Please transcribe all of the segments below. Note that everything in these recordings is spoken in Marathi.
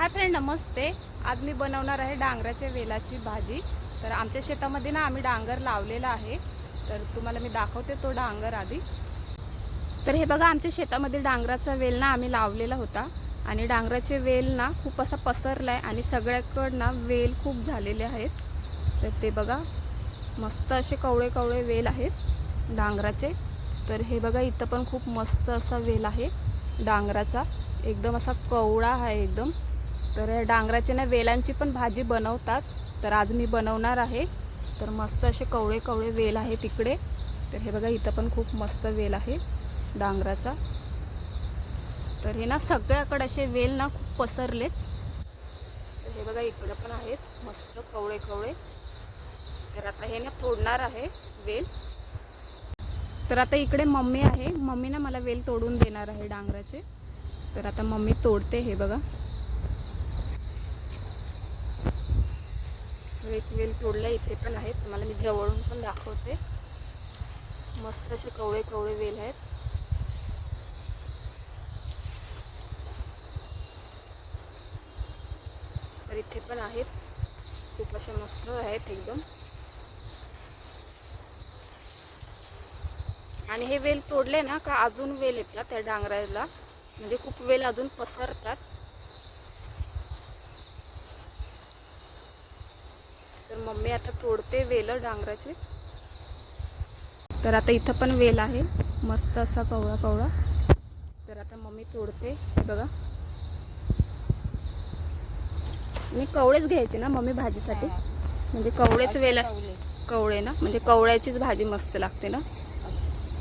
हाय फ्रेंड नमस्ते. आज मी बनवणार आहे डांगराच्या वेलाची भाजी. तर आमच्या शेतामध्ये ना आम्ही डांगर लावलेला आहे. तर तुम्हाला मी दाखवते तो डांगर आधी. तर हे बघा आमच्या शेतामध्ये डांगराचा वेल ना आम्ही लावलेला होता. आणि डांगराचे वेल ना खूप असा पसरला आहे आणि सगळ्याकडं ना वेल खूप झालेले आहेत. तर ते बघा मस्त असे कवळे कवळे वेल आहेत डांगराचे. तर हे बघा इथं पण खूप मस्त असा वेल आहे डांगराचा. एकदम असा कवळा आहे एकदम. तर डांगराचे ना वेलांची पण भाजी बनवतात. तर आज मी बनवणार आहे. तर मस्त असे कवळे कवळे वेल आहे तिकडे. तर हे बघा इथं पण खूप मस्त वेल आहे डांगराचा. तर हे ना सगळ्याकडे असे वेल ना खूप पसरलेत. तर हे बघा इकडं पण आहेत मस्त कवळे कवळे. तर आता हे ना तोडणार आहे वेल. तर आता इकडे मम्मी आहे. मम्मी ना मला वेल तोडून देणार आहे डांगराचे. तर आता मम्मी तोडते हे बघा. एक वेल तोडला इथे पण आहेत. तुम्हाला मी जवळून पण दाखवते. मस्त असे कवळे कवळे वेल आहेत. तर इथे पण आहेत. खूप असे मस्त आहेत एकदम. आणि हे वेल तोडले ना का अजून वेल येतात त्या डांगराला. म्हणजे खूप वेल अजून पसरतात. मम्मी आता तोडते वेल डांगराचे. तर आता इथं पण वेल आहे. मस्त असा कवळा कवळा. तर आता मम्मी तोडते हे बघा. मी कवळेच घ्यायचे ना मम्मी भाजीसाठी? म्हणजे कवळेच वेल कवळे. ना? म्हणजे कवळ्याचीच भाजी मस्त लागते ना?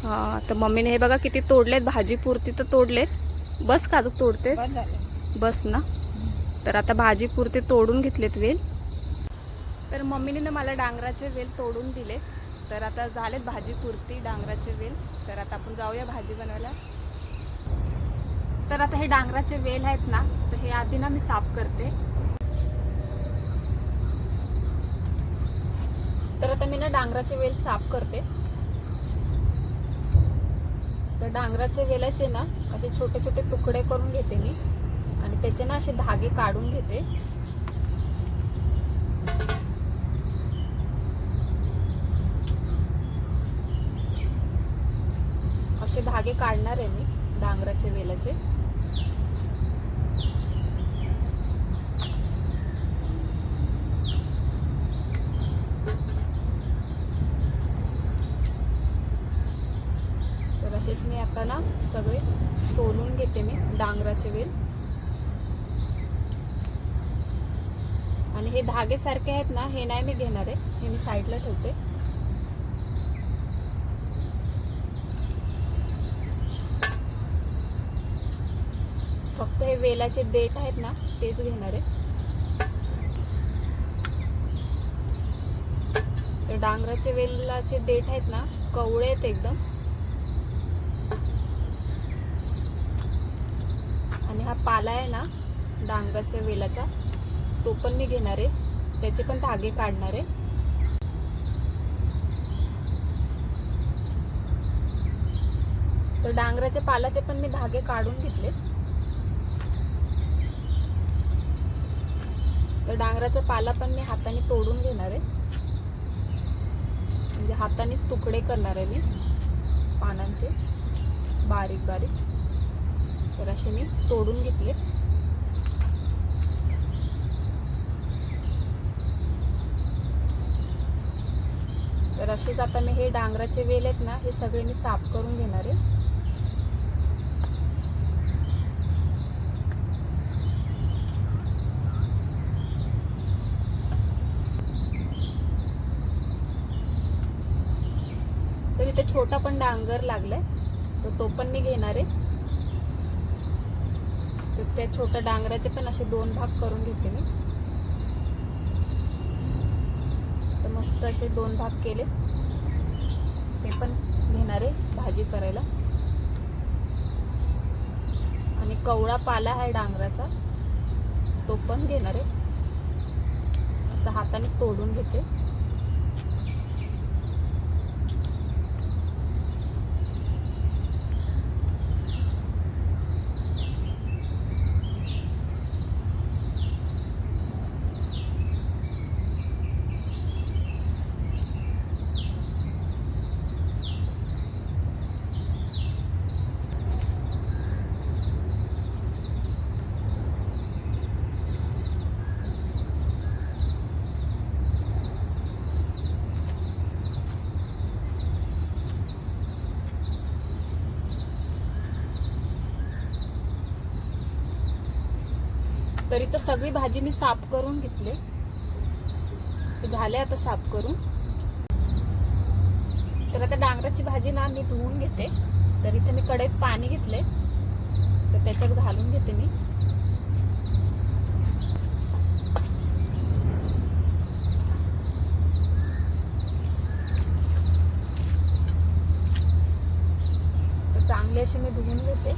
हा तर मम्मीने हे बघा किती तोडलेत. भाजी पुरती तर तोडलेत. बस काजूक तोडतेस? बस ना? तर आता भाजी पुरते तोडून घेतलेत वेल. तर मम्मीने मला डांगराचे वेल तोडून दिले. तर आता झालेत भाजी पुरती डांगराचे वेल. तर आता आपण जाऊया भाजी बनवायला. तर आता हे डांगराचे वेल आहेत ना तर हे आधी ना मी साफ करते. तर आता मी ना डांगराचे वेल साफ करते. तर डांगराच्या वेलाचे ना असे छोटे छोटे तुकडे करून घेते मी. आणि त्याचे ना असे धागे काढून घेते. असे धागे काढणार आहे मी डांगराचे वेलाचे. तर असेच मी आता ना सगळे सोलून घेते मी डांगराचे वेल. आणि हे धागे सारखे आहेत ना हे नाही मी घेणार आहे हे मी साईडला ठेवते. फक्त हे वेलाचे देठ आहेत ना तेच घेणार आहे. तर डांगराचे वेलाचे देठ आहेत ना कवळे आहेत एकदम. आणि हा पाला आहे ना डांगराच्या वेलाचा तो पण मी घेणार आहे. त्याचे पण धागे काढणार आहे. तर डांगराच्या पालाचे पण मी धागे काढून घेतले. तर डांगराचा पाला पण मी हाताने तोडून घेणार आहे. म्हणजे हातानेच तुकडे करणार आहे मी पानांचे. बारीक बारीक. तर असे मी तोडून घेतले. तर असेच आता मी हे डांगराचे वेल आहेत ना हे सगळे मी साफ करून घेणार आहे तर इथे छोटा पण डांगर लागलाय. तर तो पण मी घेणार आहे. तर त्या छोट्या डांगराचे पण असे दोन भाग करून घेते मी. तर मस्त असे दोन भाग केले. ते पण घेणार आहे भाजी करायला. आणि कवळा पाला आहे डांगराचा तो पण घेणार आहे. असं हाताने तोडून घेते. तरी तर सगळी भाजी मी साफ करून घेतले. झाले आता साफ करून. तर आता डांगराची भाजी ना मी धुवून घेते. तर इथे मी कढईत पाणी घेतले तर त्याच्यात घालून घेते मी. तर चांगले असे मी धुवून घेते.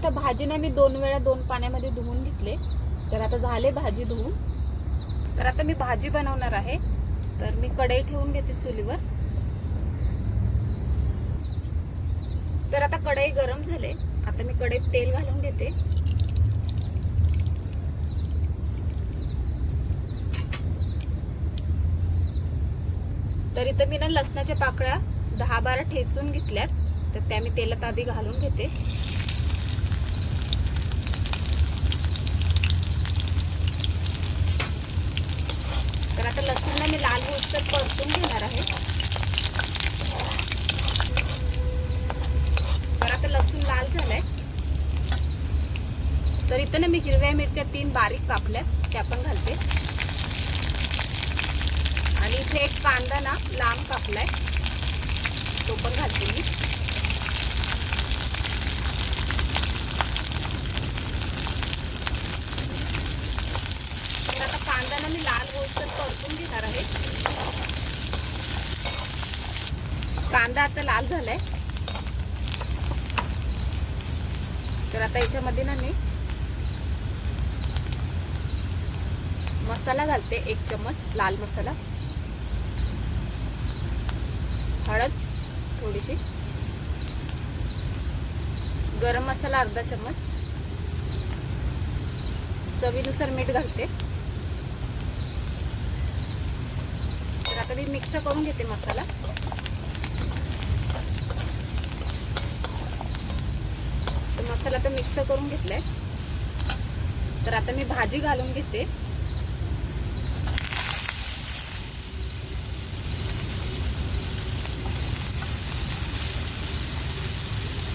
आता भाजीने मी दोन वेळा दोन पाण्यामध्ये धुवून घेतले. तर आता झाले भाजी धुवून. तर आता मी भाजी बनवणार आहे. तर मी कढई ठेवून घेते चुलीवर. तर आता कढई गरम झाले. आता मी कढईत तेल घालून घेते. तर इथं मी ना लसणाच्या पाकळ्या दहा बारा ठेचून घेतल्यात. तर त्या मी तेलात आधी घालून घेते. आता लसूणला मी लाल तर परतून घेणार आहे. तर आता लसूण लाल झालाय. तर इथं ना मी हिरव्या मिरच्या तीन बारीक कापल्यात त्या पण घालते. आणि इथे एक कांदा ना लांब कापलाय. तो पण घालते मी. तर मी लाल गोष्ट परतून घेणार आहे. कांदा आता लाल झालाय. तर आता याच्यामध्ये ना मी मसाला घालते एक चम्मच लाल मसाला. हळद थोडीशी. गरम मसाला अर्धा चम्मच. चवीनुसार मीठ घालते. आता मी मिक्स करून घेते मसाला. तर मसाला तर मिक्स करून घेतलाय. तर आता मी भाजी घालून घेते.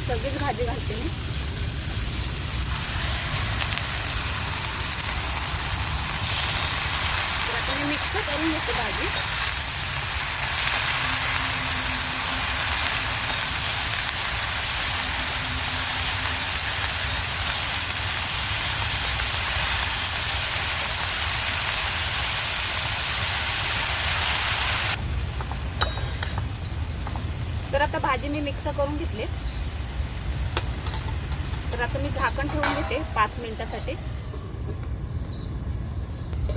सगळीच भाजी घालते मी. तर आता मी मिक्स करून घेते भाजी. आता भाजी मी मिक्स करून घेतले. तर आता मी झाकण ठेवून घेते पाच मिनिटासाठी.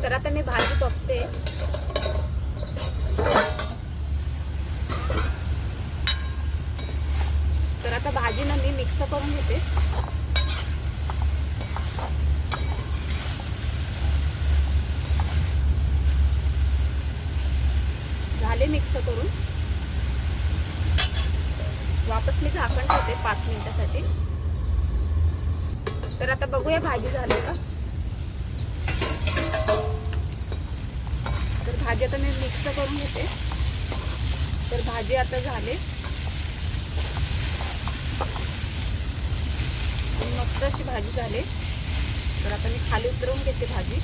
तर आता मी भाजी बघते. तर आता भाजी ना मी मिक्स करून घेते झाले मिक्स करून वापस मी झाकण पाच मिनिटासाठी. तर आता बघूया भाजी झाली का? तर भाजी आता मी मिक्स करून घेते. तर भाजी आता झाले. मस्त अशी भाजी झाली. तर आता मी खाली उतरवून घेते भाजी.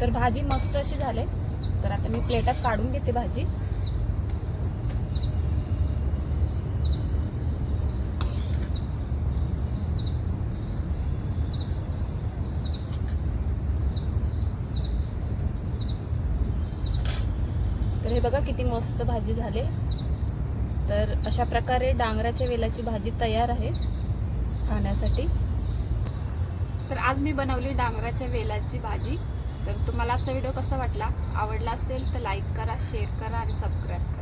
तर भाजी मस्त अशी झाले. तर आता मी प्लेटात काढून घेते भाजी. तर हे बघा किती मस्त भाजी झाले. तर अशा प्रकारे डांगराच्या वेलाची भाजी तयार आहे खाण्यासाठी. तर आज मी बनवली डांगराच्या वेलाची भाजी. तर तुम्हाला आजचा व्हिडिओ कसा वाटला? आवडला असेल तर लाईक करा शेअर करा आणि सबस्क्राईब करा.